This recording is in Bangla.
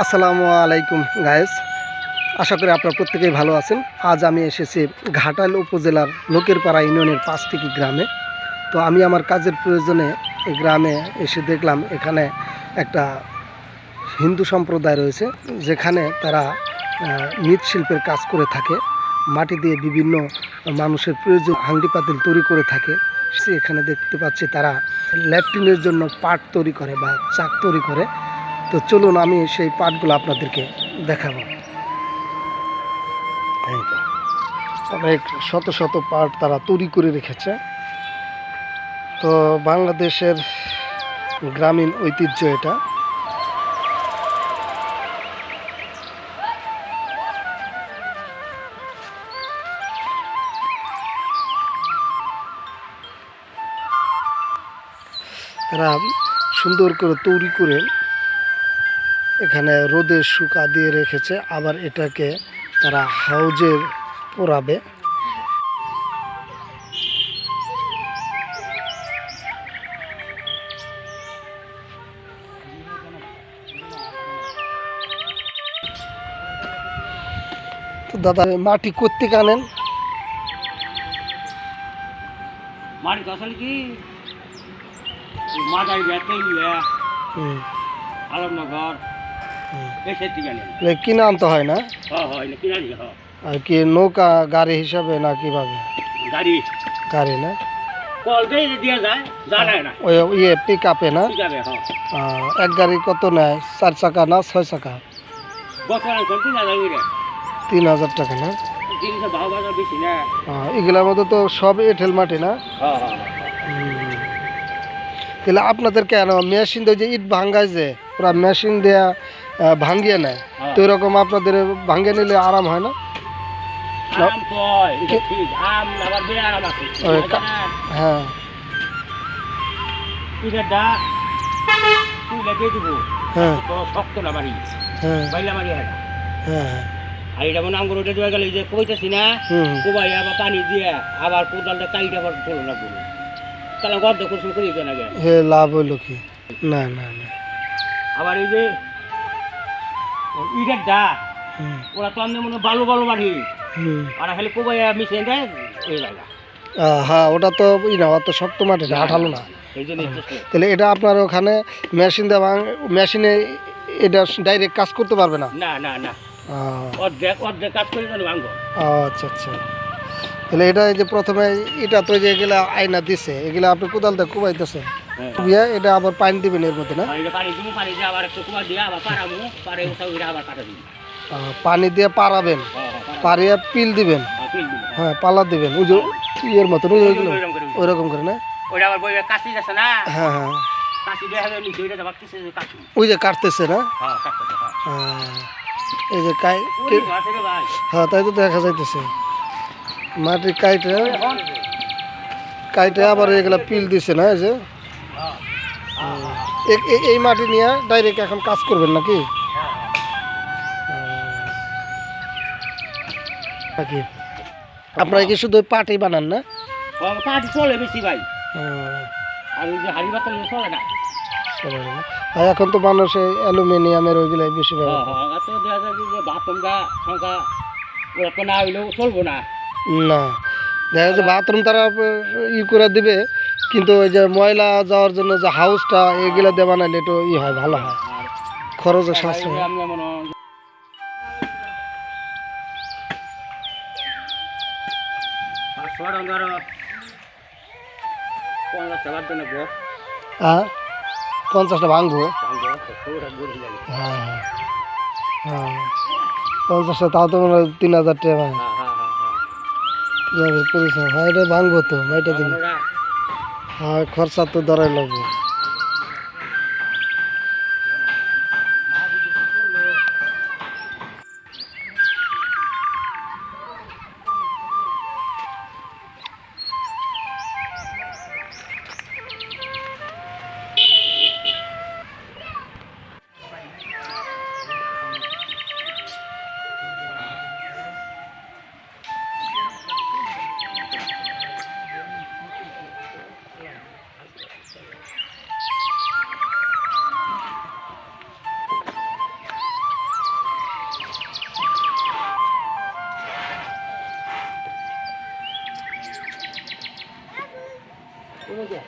আসসালামু আলাইকুম গায়েস আশা করি আপনারা প্রত্যেকেই ভালো আছেন। আজ আমি এসেছি ঘাটাল উপজেলার লোকেরপাড়া ইউনিয়নের পাঁচটিকি গ্রামে। তো আমি আমার কাজের প্রয়োজনে এই গ্রামে এসে দেখলাম এখানে একটা হিন্দু সম্প্রদায় রয়েছে, যেখানে তারা মৃৎশিল্পের কাজ করে থাকে। মাটি দিয়ে বিভিন্ন মানুষের প্রয়োজন হাঙ্গি পাতিল তৈরি করে থাকে। সে এখানে দেখতে পাচ্ছি তারা ল্যাট্রিনের জন্য পাট তৈরি করে বা চাক তৈরি করে। তো চলুন আমি সেই পাটগুলো আপনাদেরকে দেখাবো। অনেক শত শত পাট তারা তৈরি করে রেখেছে। তো বাংলাদেশের গ্রামীণ ঐতিহ্য এটা। তারা সুন্দর করে তৈরি করে এখানে রোদে শুকা দিয়ে রেখেছে আবার এটাকে তারা হাউজে পোড়াবে। তো দাদা মাটি করতে আনেন? মাটি আসলে কি? ব্যাতে হুম, আলমনগর। এগুলো কিনে আনতে হয় না? হ্যাঁ হয় হ্যাঁ। আর কি নৌকা গাড়ি হিসাবে না কীভাবে? গাড়ি। গাড়ি না? ইয়ে পিক আপে না আহ, এক গাড়ি কত নেয়? চার চাকা না ছয় চাকা? তিন হাজার টাকা না? এগুলোর মধ্যে তো সব এঁঠেল মাটি না। তাহলে আপনাদের কেন? মেশিন দিয়ে যে ইট ভাঙ্গায় যে ওরা মেশিন দেয়া ভাঙ্গিয়ে নেয়। হ্যাঁ। তো এরকম আপনাদের ভাঙ্গে নিলে আরাম হয় না? আবার হ্যাঁ এটা দা তুই লেগে দিব। হ্যাঁ। তো শক্ত না বাড়ি। হ্যাঁ। বাইলা বাড়ি হ্যাঁ হ্যাঁ আর এটা মনে আঙ্গুর ওটা দেওয়া গেলে যে কইতেছি না কোবাই আবার পানি দিয়ে আবার কোদালটা কাইটা আবার চলো না বলে তাহলে গর্দ কুসুম করি দেন হে লাভ হইল কি? না না না। আবার এই যে ইটের দা ওরা তো আমাদের মনে হয় বালু বালু বাড়ি খালি কোবাই মিশিয়ে দেয় ওই আহ, হ্যাঁ ওটা তো ই না অত শক্ত মাটি না আঠালো না। তাহলে এটা আপনার ওখানে মেশিন দেওয়া মেশিনে এটা ডাইরেক্ট কাজ করতে পারবে না? না না না। অর্ধেক অর্ধেক কাজ করে ভাঙবো। আচ্ছা আচ্ছা। তাহলে এটা যে প্রথমে এটা তো যে এগুলা আয়না দিছে এগুলা আপনি কোদাল দিয়ে কুবাইতেছে হ্যাঁ এটা আবার পানি দিবেন এর মধ্যে না? পানি দিয়ে দিয়ে দিয়ে পারাবেন হ্যাঁ হ্যাঁ পারিয়ে পিল দিবেন। হ্যাঁ, পিল। হ্যাঁ পালা দিবেন ওই যে ইয়ের মতন ওই ওইরকম করে ওই রকম করে না? হ্যাঁ হ্যাঁ ওই যে কাটতেছে না? এই যে কাই হ্যাঁ তাই তো দেখা যাইতেছে। মাটি কাইটে কাইটে আবার এগুলা পিল দিছে না এই যে? এই মাটি নিয়ে ডাইরেক্ট এখন কাজ করবেন নাকি? আপনারা কি শুধু পাটি বানান না? পাটি চলে বেশি ভাই। আর ওই যে হাড়ি বাতাল চলে না। আর এখন তো মানুষ অ্যালুমিনিয়ামের ওইগুলাই বেশি হ্যাঁ ব্যবহার করে। হ্যাঁ তো দেখা যায় যে বাথরুমটা সংখ্যা ওরা না হইলেও চলবো না। না। দেখা যাচ্ছে বাথরুম তারা ই করে দিবে কিন্তু ওই যে ময়লা যাওয়ার জন্য যে হাউসটা এগুলা দিয়ে বানাইলে একটু ই হয় ভালো হয়। খরচের সাশ্রয়। হয়। পঞ্চাশটা ভাঙবো? হ্যাঁ হ্যাঁ। পঞ্চাশটা তাও তো মনে হয় তিন হাজার টাকা। হ্যাঁ হ্যাঁ পরিশ্রম হ্যাঁ এটা ভাঙবো তো এটা দিন খরচা তো ধরাই লাগবে। কোনো দেখ